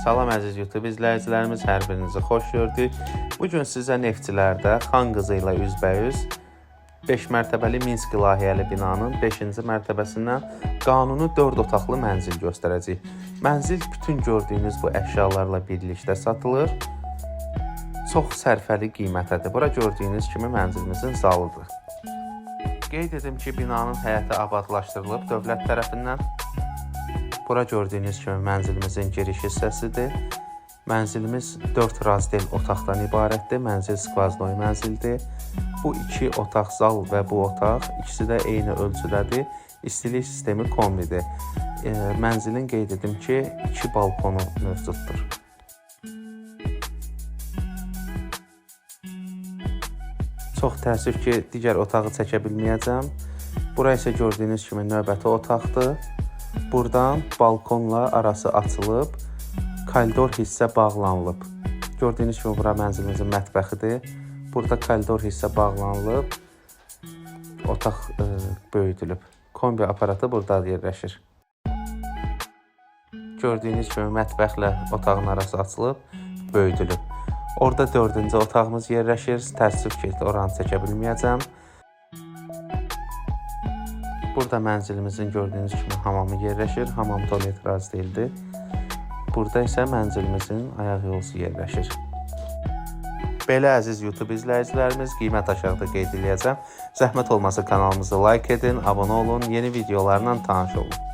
Salam əziz YouTube izləyicilərimiz, hər birinizi xoş gördük. Bu gün sizə Neftçilərdə Xan qızı ilə üzbəyüz 5 mərtəbəli Minsk layihəli binanın 5-ci mərtəbəsindən qanuni 4 otaqlı mənzil göstərəcəyik. Mənzil bütün gördüyünüz bu əşyalarla birlikdə satılır. Çox sərfəli qiymətədir. Bura gördüyünüz kimi mənzilimizin zalıdır. Qeyd edim ki, binanın həyəti abadlaşdırılıb dövlət tərəfindən. Bura gördüyünüz kimi mənzilimizin giriş hissəsidir. Mənzilimiz 4 razdel otaqdan ibarətdir. Mənzil skvaznoy mənzildir. Bu iki otaq zal və bu otaq ikisi də eyni ölçüdədir. İstilik sistemi kombidir. E, mənzilin qeyd edim ki, 2 balkonu mövcuddur. Çox təəssüf ki, digər otağı çəkə bilməyəcəm. Bura isə gördüyünüz kimi növbəti otaqdır. Burdan balkonla arası açılıb, koridor hissə bağlanılıb. Gördüyünüz kimi bura mənzilimizin mətbəxidir. Burada koridor hissə bağlanılıb, otaq e, böyüdülüb. Kombi aparatı burada yerləşir. Gördüyünüz kimi mətbəxlə otağın arası açılıb, böyüdülüb. Orada 4-cü otağımız yerləşir. Təəssüf ki, oranı çəkə bilməyəcəm. Burada mənzilimizin gördüyünüz kimi hamamı yerləşir. Hamam tualet razdeldir. Burada isə mənzilimizin ayaq yolusu yerləşir. Belə əziz YouTube izləyicilərimiz, qiymət aşağıda qeyd edəcəm. Zəhmət olmasa kanalımızı like edin, abunə olun, yeni videolarla tanış olun.